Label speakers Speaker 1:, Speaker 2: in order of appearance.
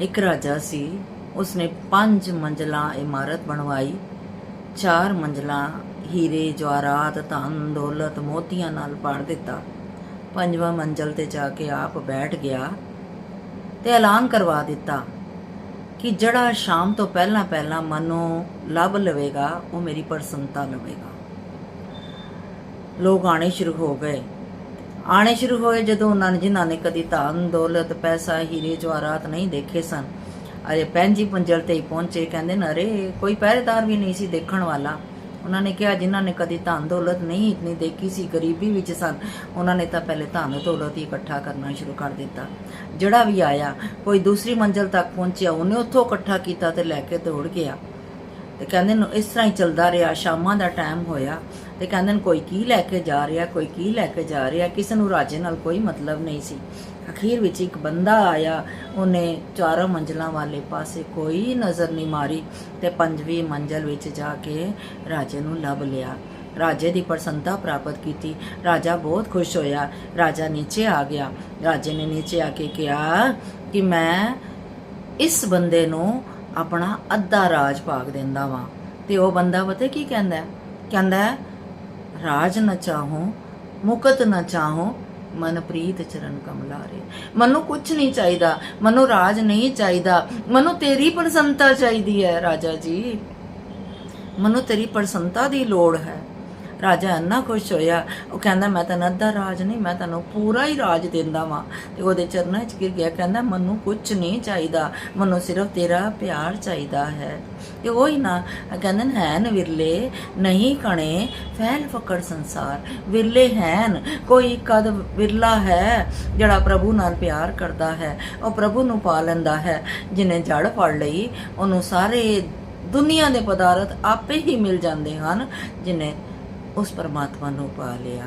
Speaker 1: ਇੱਕ ਰਾਜਾ ਸੀ। ਉਸਨੇ ਪੰਜ ਮੰਜ਼ਲਾ ਇਮਾਰਤ ਬਣਵਾਈ। ਚਾਰ ਮੰਜ਼ਲਾ ਹੀਰੇ, ਜਵਾਹਰਾਤ, ਧਨ, ਦੌਲਤ ਮੋਤੀਆਂ ਨਾਲ ਪਾੜ ਦਿੱਤਾ। ਪੰਜਵਾਂ ਮੰਜ਼ਲ ਤੇ ਜਾ ਕੇ ਆਪ ਬੈਠ ਗਿਆ ਤੇ ਐਲਾਨ ਕਰਵਾ ਦਿੱਤਾ ਕਿ ਜਿਹੜਾ ਸ਼ਾਮ ਤੋਂ ਪਹਿਲਾਂ ਪਹਿਲਾਂ ਮਨੋਂ ਲੱਭ ਲਵੇਗਾ, ਉਹ ਮੇਰੀ ਪ੍ਰਸੰਨਤਾ ਲਵੇਗਾ। ਲੋਕ ਆਣੇ ਸ਼ੁਰੂ ਹੋ ਗਏ। ਆਣੇ ਸ਼ੁਰੂ ਹੋਏ ਜਦੋਂ ਉਹਨਾਂ ਨੇ ਜਿਨ੍ਹਾਂ ਨੇ ਕਦੀ ਧਨ, ਦੌਲਤ, ਪੈਸਾ, ਹੀਰੇ, ਜਵਾਹਰਾਤ ਨਹੀਂ ਦੇਖੇ ਸਨ। ਅਰੇ ਪੈਂਜੀ ਪੰਜਲ ਤੇ ਹੀ ਪਹੁੰਚੇ, ਕਹਿੰਦੇ ਨਾ, ਅਰੇ, ਕੋਈ ਪਹਿਰੇਦਾਰ ਵੀ ਨਹੀਂ ਸੀ ਦੇਖਣ ਵਾਲਾ। ਉਹਨਾਂ ਨੇ ਕਿਹਾ, ਜਿਨ੍ਹਾਂ ਨੇ ਕਦੀ ਧਨ, ਦੌਲਤ ਨਹੀਂ ਇਤਨੀ ਦੇਖੀ ਸੀ, ਗਰੀਬੀ ਵਿੱਚ ਸਨ। ਉਹਨਾਂ ਨੇ ਤਾਂ ਪਹਿਲੇ ਧਨ, ਦੌਲਤ ਹੀ ਇਕੱਠਾ ਕਰਨਾ ਸ਼ੁਰੂ ਕਰ ਦਿੱਤਾ। ਜਿਹੜਾ ਵੀ ਆਇਆ, ਕੋਈ ਦੂਸਰੀ ਮੰਜ਼ਲ ਤੱਕ ਪਹੁੰਚਿਆ, ਉਹਨੇ ਉੱਥੋਂ ਇਕੱਠਾ ਕੀਤਾ ਤੇ ਲੈ ਕੇ ਦੌੜ ਗਿਆ। ਤੇ ਕਹਿੰਦੇ ਨੇ, ਇਸ ਤਰ੍ਹਾਂ ਹੀ ਚੱਲਦਾ ਰਿਹਾ, ਸ਼ਾਮਾਂ ਦਾ ਟਾਈਮ ਹੋਇਆ ਤੇ ਕਹਿੰਦੇ ਨੇ, ਕੋਈ ਕੀ ਲੈ ਕੇ ਜਾ ਰਿਹਾ, ਕੋਈ ਕੀ ਲੈ ਕੇ ਜਾ ਰਿਹਾ, ਕਿਸੇ ਨੂੰ ਰਾਜੇ ਨਾਲ ਕੋਈ ਮਤਲਬ ਨਹੀਂ ਸੀ। ਅਖੀਰ ਵਿੱਚ ਇੱਕ ਬੰਦਾ ਆਇਆ, ਉਹਨੇ ਚਾਰਾਂ ਮੰਜ਼ਲਾਂ ਵਾਲੇ ਪਾਸੇ ਕੋਈ ਨਜ਼ਰ ਨਹੀਂ ਮਾਰੀ ਤੇ ਪੰਜਵੀਂ ਮੰਜ਼ਲ ਵਿੱਚ ਜਾ ਕੇ ਰਾਜੇ ਨੂੰ ਲੱਭ ਲਿਆ। ਰਾਜੇ ਦੀ ਪ੍ਰਸੰਨਤਾ ਪ੍ਰਾਪਤ ਕੀਤੀ। ਰਾਜਾ ਬਹੁਤ ਖੁਸ਼ ਹੋਇਆ। ਰਾਜਾ ਨੀਚੇ ਆ ਗਿਆ। ਰਾਜੇ ਨੇ ਨੀਚੇ ਆ ਕੇ ਕਿਹਾ ਕਿ ਮੈਂ ਇਸ ਬੰਦੇ ਨੂੰ ਆਪਣਾ ਅੱਧਾ ਰਾਜ ਭਾਗ ਦਿੰਦਾ ਵਾਂ। ਤੇ ਉਹ ਬੰਦਾ ਪਤਾ ਕੀ ਕਹਿੰਦਾ? ਕਹਿੰਦਾ, ਰਾਜ ਨਾ ਚਾਹੋ, ਮੁਕਤ ਨਾ ਚਾਹੋ, ਮਨਪ੍ਰੀਤ ਚਰਨ ਕਮਲਾਰੇ। ਮੈਨੂੰ ਕੁਝ ਨਹੀਂ ਚਾਹੀਦਾ, ਮੈਨੂੰ ਰਾਜ ਨਹੀਂ ਚਾਹੀਦਾ, ਮੈਨੂੰ ਤੇਰੀ ਪ੍ਰਸੰਨਤਾ ਚਾਹੀਦੀ ਹੈ, ਰਾਜਾ ਜੀ। ਮੈਨੂੰ ਤੇਰੀ ਪ੍ਰਸੰਨਤਾ ਦੀ ਲੋੜ ਹੈ। ਰਾਜਾ ਇੰਨਾ ਖੁਸ਼ ਹੋਇਆ, ਉਹ ਕਹਿੰਦਾ, ਮੈਂ ਤੈਨੂੰ ਅੱਧਾ ਰਾਜ ਨਹੀਂ, ਮੈਂ ਤੈਨੂੰ ਪੂਰਾ ਹੀ ਰਾਜ ਦਿੰਦਾ ਵਾਂ। ਤੇ ਉਹਦੇ ਚਰਨਾਂ 'ਚ ਗਿਰ ਗਿਆ, ਕਹਿੰਦਾ, ਮੈਨੂੰ ਕੁਝ ਨਹੀਂ ਚਾਹੀਦਾ, ਮੈਨੂੰ ਸਿਰਫ ਤੇਰਾ ਪਿਆਰ ਚਾਹੀਦਾ ਹੈ। ਤੇ ਉਹ ਹੀ ਨਾ, ਕਹਿੰਦੇ ਨੇ, ਹੈਨ ਵਿਰਲੇ, ਨਹੀਂ ਕਣੇ, ਫੈਲ ਫਕੜ ਸੰਸਾਰ। ਵਿਰਲੇ ਹੈਨ, ਕੋਈ ਕਦ ਵਿਰਲਾ ਹੈ, ਜਿਹੜਾ ਪ੍ਰਭੂ ਨਾਲ ਪਿਆਰ ਕਰਦਾ ਹੈ, ਉਹ ਪ੍ਰਭੂ ਨੂੰ ਪਾ ਲੈਂਦਾ ਹੈ। ਜਿਨੇ ਜੜ ਫੜ ਲਈ, ਉਹਨੂੰ ਸਾਰੇ ਦੁਨੀਆ ਦੇ ਪਦਾਰਥ ਆਪੇ ਹੀ ਮਿਲ ਜਾਂਦੇ ਹਨ, ਜਿਨੇ ਉਸ ਪਰਮਾਤਮਾ ਨੂੰ ਪਾ ਲਿਆ।